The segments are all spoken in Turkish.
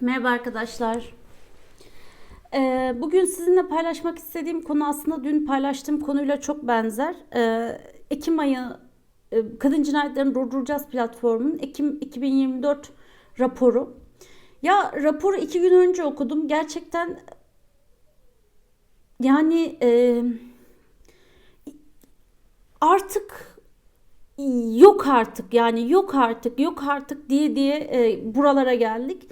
Merhaba arkadaşlar. Ee, bugün sizinle paylaşmak istediğim konu aslında dün paylaştığım konuyla çok benzer. Ee, Ekim ayı e, Kadın Cinayetlerini Durduracağız platformunun Ekim 2024 raporu. Ya raporu iki gün önce okudum. Gerçekten yani e, artık yok artık yani yok artık yok artık diye diye e, buralara geldik.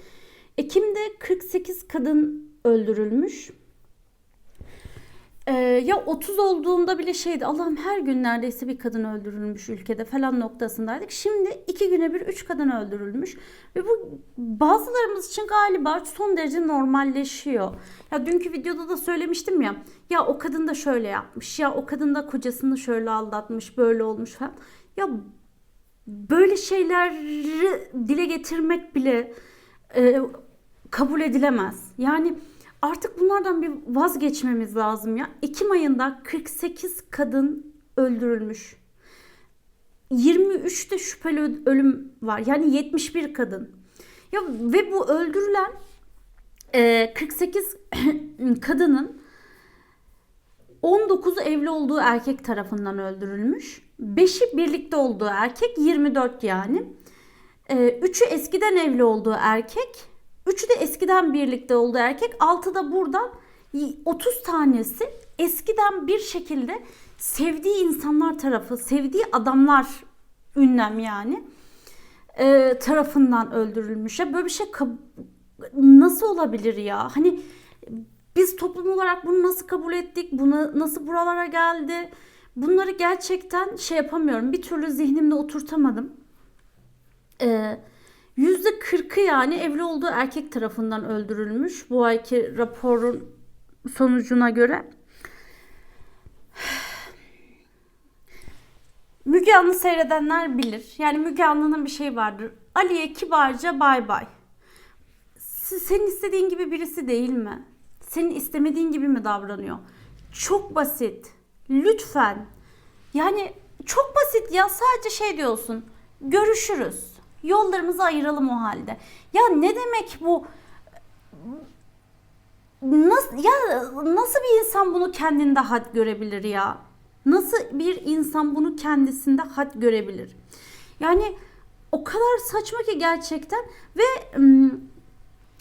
Ekim'de 48 kadın öldürülmüş. E, ya 30 olduğunda bile şeydi Allah'ım her gün neredeyse bir kadın öldürülmüş ülkede falan noktasındaydık. Şimdi iki güne bir üç kadın öldürülmüş ve bu bazılarımız için galiba son derece normalleşiyor. Ya dünkü videoda da söylemiştim ya ya o kadın da şöyle yapmış ya o kadın da kocasını şöyle aldatmış böyle olmuş falan. Ya böyle şeyleri dile getirmek bile e, kabul edilemez. Yani artık bunlardan bir vazgeçmemiz lazım ya. Ekim ayında 48 kadın öldürülmüş. 23'te şüpheli ölüm var. Yani 71 kadın. Ya ve bu öldürülen e, 48 kadının 19'u evli olduğu erkek tarafından öldürülmüş. 5'i birlikte olduğu erkek 24 yani. 3'ü eskiden evli olduğu erkek. Üçü de eskiden birlikte oldu erkek. Altı da buradan 30 tanesi eskiden bir şekilde sevdiği insanlar tarafı, sevdiği adamlar ünlem yani e, tarafından öldürülmüş. Ya böyle bir şey nasıl olabilir ya? Hani biz toplum olarak bunu nasıl kabul ettik? Buna nasıl buralara geldi? Bunları gerçekten şey yapamıyorum. Bir türlü zihnimde oturtamadım. Eee %40'ı yani evli olduğu erkek tarafından öldürülmüş bu ayki raporun sonucuna göre. Müge Anlı seyredenler bilir. Yani Müge Anlı'nın bir şey vardır. Ali'ye kibarca bay bay. Senin istediğin gibi birisi değil mi? Senin istemediğin gibi mi davranıyor? Çok basit. Lütfen. Yani çok basit ya sadece şey diyorsun. Görüşürüz. Yollarımızı ayıralım o halde. Ya ne demek bu? Nasıl ya nasıl bir insan bunu kendinde had görebilir ya? Nasıl bir insan bunu kendisinde had görebilir? Yani o kadar saçma ki gerçekten ve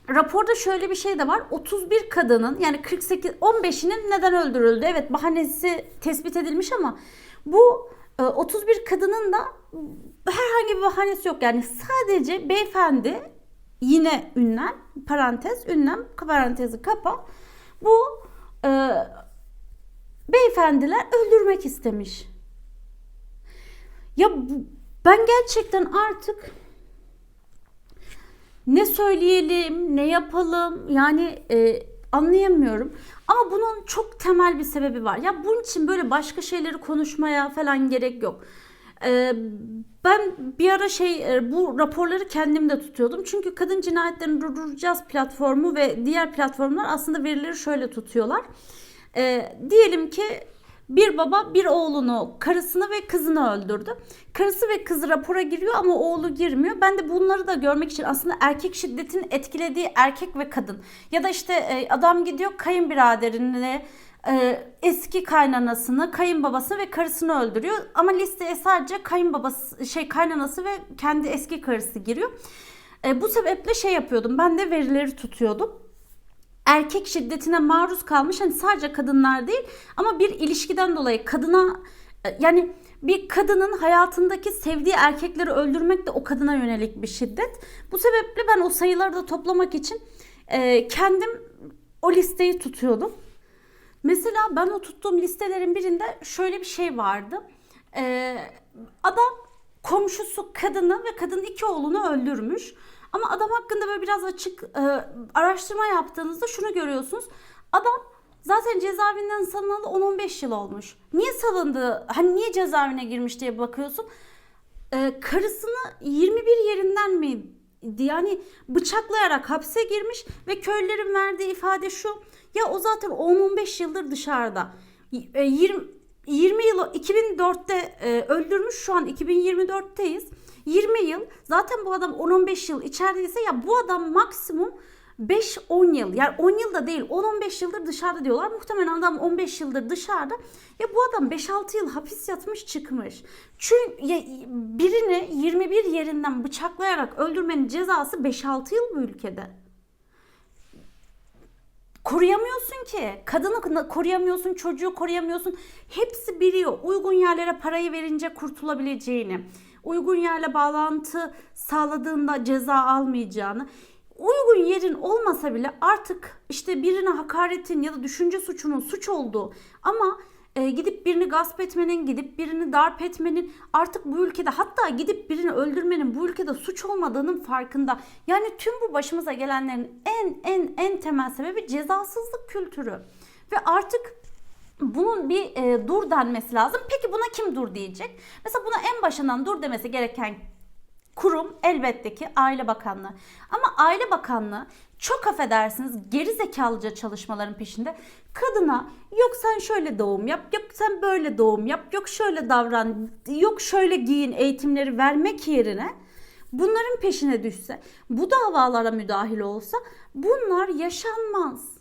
raporda şöyle bir şey de var. 31 kadının yani 48 15'inin neden öldürüldü? Evet bahanesi tespit edilmiş ama bu 31 e, kadının da herhangi bir bahanesi yok. Yani sadece beyefendi yine ünlem parantez ünlem parantezi kapa. Bu e, beyefendiler öldürmek istemiş. Ya ben gerçekten artık ne söyleyelim, ne yapalım yani e, anlayamıyorum. Ama bunun çok temel bir sebebi var. Ya bunun için böyle başka şeyleri konuşmaya falan gerek yok. E, ben bir ara şey e, bu raporları kendim de tutuyordum. Çünkü kadın cinayetlerini durduracağız platformu ve diğer platformlar aslında verileri şöyle tutuyorlar. E, diyelim ki bir baba bir oğlunu, karısını ve kızını öldürdü. Karısı ve kızı rapora giriyor ama oğlu girmiyor. Ben de bunları da görmek için aslında erkek şiddetin etkilediği erkek ve kadın. Ya da işte e, adam gidiyor kayınbiraderini, e, eski kaynanasını, kayınbabasını ve karısını öldürüyor. Ama listeye sadece kayınbabası, şey kaynanası ve kendi eski karısı giriyor. E, bu sebeple şey yapıyordum. Ben de verileri tutuyordum erkek şiddetine maruz kalmış hani sadece kadınlar değil ama bir ilişkiden dolayı kadına e, yani bir kadının hayatındaki sevdiği erkekleri öldürmek de o kadına yönelik bir şiddet. Bu sebeple ben o sayıları da toplamak için e, kendim o listeyi tutuyordum. Mesela ben o tuttuğum listelerin birinde şöyle bir şey vardı. E, adam komşusu kadını ve kadın iki oğlunu öldürmüş. Ama adam hakkında böyle biraz açık e, araştırma yaptığınızda şunu görüyorsunuz. Adam zaten cezaevinden salınalı 10-15 yıl olmuş. Niye salındı? Hani niye cezaevine girmiş diye bakıyorsun. E, karısını 21 yerinden mi yani bıçaklayarak hapse girmiş ve köylülerin verdiği ifade şu. Ya o zaten 10-15 yıldır dışarıda. E, 20 20 yıl 2004'te e, öldürmüş şu an 2024'teyiz. 20 yıl zaten bu adam 10-15 yıl içerideyse ya bu adam maksimum 5-10 yıl yani 10 yıl da değil 10-15 yıldır dışarıda diyorlar. Muhtemelen adam 15 yıldır dışarıda. Ya bu adam 5-6 yıl hapis yatmış çıkmış. Çünkü birini 21 yerinden bıçaklayarak öldürmenin cezası 5-6 yıl bu ülkede. Koruyamıyorsun ki. Kadını koruyamıyorsun, çocuğu koruyamıyorsun. Hepsi biliyor. Uygun yerlere parayı verince kurtulabileceğini, uygun yerle bağlantı sağladığında ceza almayacağını, uygun yerin olmasa bile artık işte birine hakaretin ya da düşünce suçunun suç olduğu ama e, gidip birini gasp etmenin, gidip birini darp etmenin artık bu ülkede hatta gidip birini öldürmenin bu ülkede suç olmadığının farkında. Yani tüm bu başımıza gelenlerin en en en temel sebebi cezasızlık kültürü. Ve artık bunun bir e, dur denmesi lazım. Peki buna kim dur diyecek? Mesela buna en başından dur demesi gereken kurum elbette ki Aile Bakanlığı. Ama Aile Bakanlığı çok affedersiniz geri zekalıca çalışmaların peşinde. Kadına yok sen şöyle doğum yap, yok sen böyle doğum yap, yok şöyle davran, yok şöyle giyin eğitimleri vermek yerine bunların peşine düşse, bu davalara müdahil olsa bunlar yaşanmaz.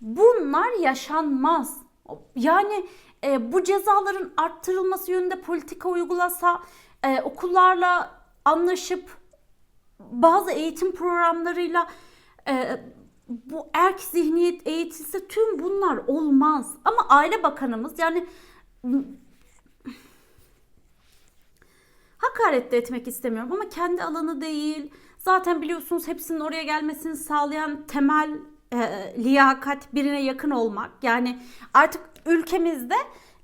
Bunlar yaşanmaz. Yani e, bu cezaların arttırılması yönünde politika uygulasa, e, okullarla anlaşıp bazı eğitim programlarıyla e, bu erk zihniyet eğitilse tüm bunlar olmaz. Ama aile bakanımız yani hakaret de etmek istemiyorum ama kendi alanı değil. Zaten biliyorsunuz hepsinin oraya gelmesini sağlayan temel e, liyakat birine yakın olmak. Yani artık ülkemizde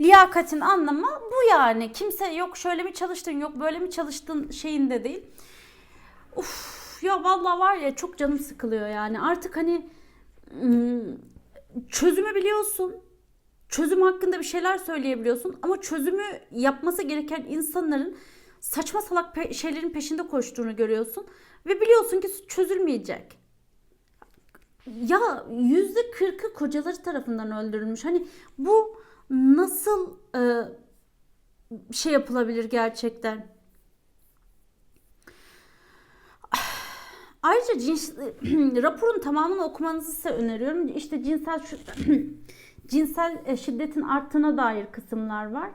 liyakatin anlamı bu yani. Kimse yok şöyle mi çalıştın yok böyle mi çalıştın şeyinde değil. Uf ya vallahi var ya çok canım sıkılıyor yani. Artık hani çözümü biliyorsun. Çözüm hakkında bir şeyler söyleyebiliyorsun ama çözümü yapması gereken insanların saçma salak pe- şeylerin peşinde koştuğunu görüyorsun ve biliyorsun ki çözülmeyecek. Ya yüzde kırkı kocaları tarafından öldürülmüş. Hani bu nasıl e, şey yapılabilir gerçekten? Ayrıca cins, raporun tamamını okumanızı size öneriyorum. İşte cinsel cinsel e, şiddetin arttığına dair kısımlar var.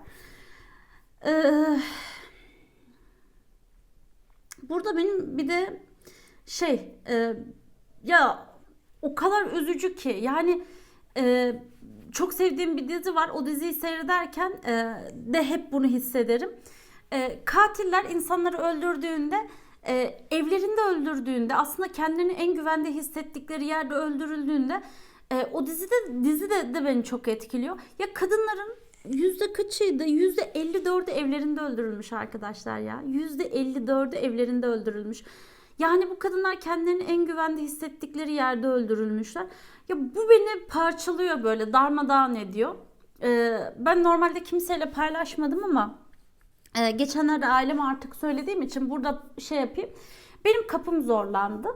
Ee, burada benim bir de şey e, ya o kadar üzücü ki yani e, çok sevdiğim bir dizi var. O diziyi seyrederken e, de hep bunu hissederim. E, katiller insanları öldürdüğünde e, evlerinde öldürdüğünde aslında kendini en güvende hissettikleri yerde öldürüldüğünde e, o dizide dizi de, de beni çok etkiliyor. Ya kadınların yüzde kaçıydı? Yüzde 54'ü evlerinde öldürülmüş arkadaşlar ya. Yüzde 54'ü evlerinde öldürülmüş. Yani bu kadınlar kendilerini en güvende hissettikleri yerde öldürülmüşler. Ya bu beni parçalıyor böyle darmadağın ediyor. Ee, ben normalde kimseyle paylaşmadım ama e, geçenlerde aileme artık söylediğim için burada şey yapayım. Benim kapım zorlandı.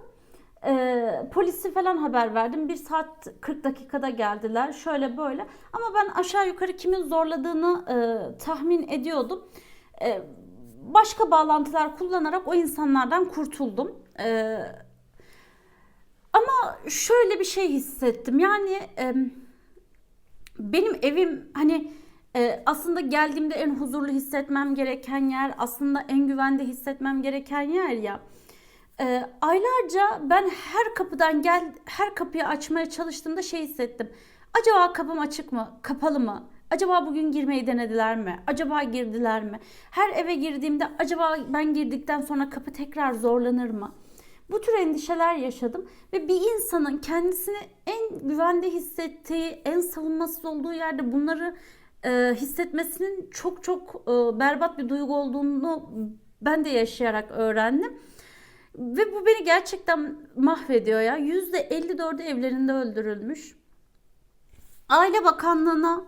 Ee, polisi falan haber verdim. Bir saat 40 dakikada geldiler. Şöyle böyle. Ama ben aşağı yukarı kimin zorladığını e, tahmin ediyordum. E, başka bağlantılar kullanarak o insanlardan kurtuldum. Ee, ama şöyle bir şey hissettim. Yani e, benim evim hani e, aslında geldiğimde en huzurlu hissetmem gereken yer, aslında en güvende hissetmem gereken yer ya. E, aylarca ben her kapıdan gel, her kapıyı açmaya çalıştığımda şey hissettim. Acaba kapım açık mı, kapalı mı? Acaba bugün girmeyi denediler mi? Acaba girdiler mi? Her eve girdiğimde acaba ben girdikten sonra kapı tekrar zorlanır mı? Bu tür endişeler yaşadım ve bir insanın kendisini en güvende hissettiği, en savunmasız olduğu yerde bunları e, hissetmesinin çok çok e, berbat bir duygu olduğunu ben de yaşayarak öğrendim. Ve bu beni gerçekten mahvediyor ya. %54'ü evlerinde öldürülmüş. Aile Bakanlığı'na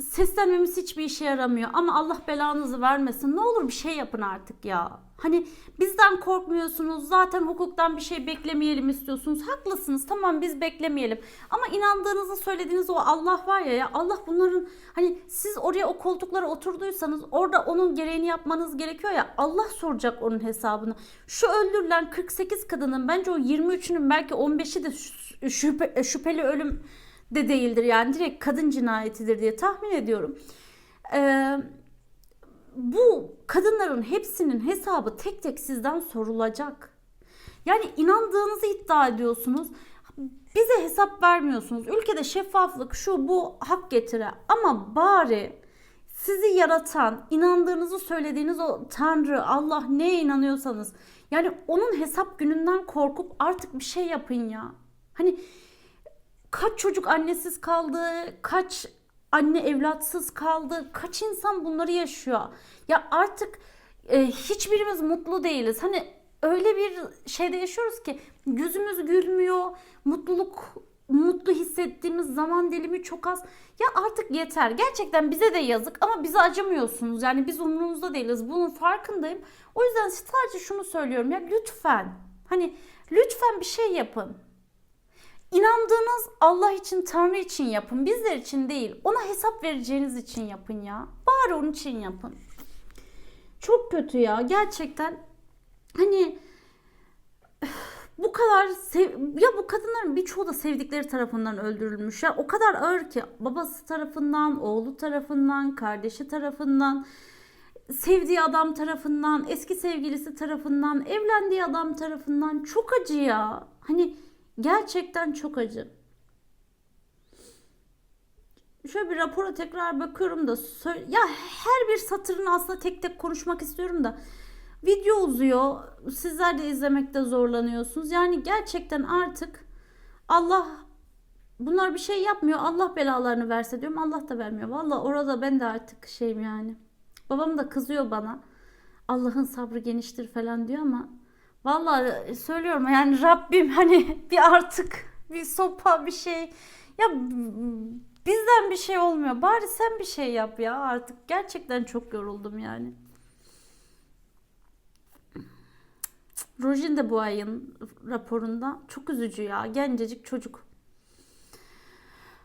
seslenmemiz hiçbir işe yaramıyor. Ama Allah belanızı vermesin. Ne olur bir şey yapın artık ya. Hani bizden korkmuyorsunuz. Zaten hukuktan bir şey beklemeyelim istiyorsunuz. Haklısınız. Tamam biz beklemeyelim. Ama inandığınızı söylediğiniz o Allah var ya ya Allah bunların hani siz oraya o koltuklara oturduysanız orada onun gereğini yapmanız gerekiyor ya Allah soracak onun hesabını. Şu öldürülen 48 kadının bence o 23'ünün belki 15'i de şü- şüphe, şüpheli ölüm de değildir. Yani direkt kadın cinayetidir diye tahmin ediyorum. Eee bu kadınların hepsinin hesabı tek tek sizden sorulacak. Yani inandığınızı iddia ediyorsunuz. Bize hesap vermiyorsunuz. Ülkede şeffaflık şu bu hak getire. Ama bari sizi yaratan, inandığınızı söylediğiniz o Tanrı, Allah neye inanıyorsanız yani onun hesap gününden korkup artık bir şey yapın ya. Hani kaç çocuk annesiz kaldı, kaç anne evlatsız kaldı, kaç insan bunları yaşıyor. Ya artık e, hiçbirimiz mutlu değiliz. Hani öyle bir şeyde yaşıyoruz ki gözümüz gülmüyor, mutluluk mutlu hissettiğimiz zaman dilimi çok az. Ya artık yeter. Gerçekten bize de yazık ama bize acımıyorsunuz. Yani biz umurunuzda değiliz. Bunun farkındayım. O yüzden sadece şunu söylüyorum ya lütfen. Hani lütfen bir şey yapın. İnandığınız Allah için, Tanrı için yapın. Bizler için değil. Ona hesap vereceğiniz için yapın ya. Bari onun için yapın. Çok kötü ya. Gerçekten hani bu kadar sev- ya bu kadınların birçoğu da sevdikleri tarafından öldürülmüş. Ya o kadar ağır ki babası tarafından, oğlu tarafından, kardeşi tarafından, sevdiği adam tarafından, eski sevgilisi tarafından, evlendiği adam tarafından çok acı ya. Hani gerçekten çok acı. Şöyle bir rapora tekrar bakıyorum da ya her bir satırını aslında tek tek konuşmak istiyorum da video uzuyor. Sizler de izlemekte zorlanıyorsunuz. Yani gerçekten artık Allah bunlar bir şey yapmıyor. Allah belalarını verse diyorum. Allah da vermiyor. Valla orada ben de artık şeyim yani. Babam da kızıyor bana. Allah'ın sabrı geniştir falan diyor ama Vallahi söylüyorum yani Rabbim hani bir artık bir sopa bir şey ya bizden bir şey olmuyor. Bari sen bir şey yap ya artık. Gerçekten çok yoruldum yani. Rojin de bu ayın raporunda çok üzücü ya. Gencecik çocuk.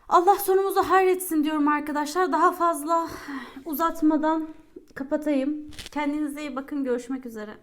Allah sonumuzu hayretsin diyorum arkadaşlar. Daha fazla uzatmadan kapatayım. Kendinize iyi bakın. Görüşmek üzere.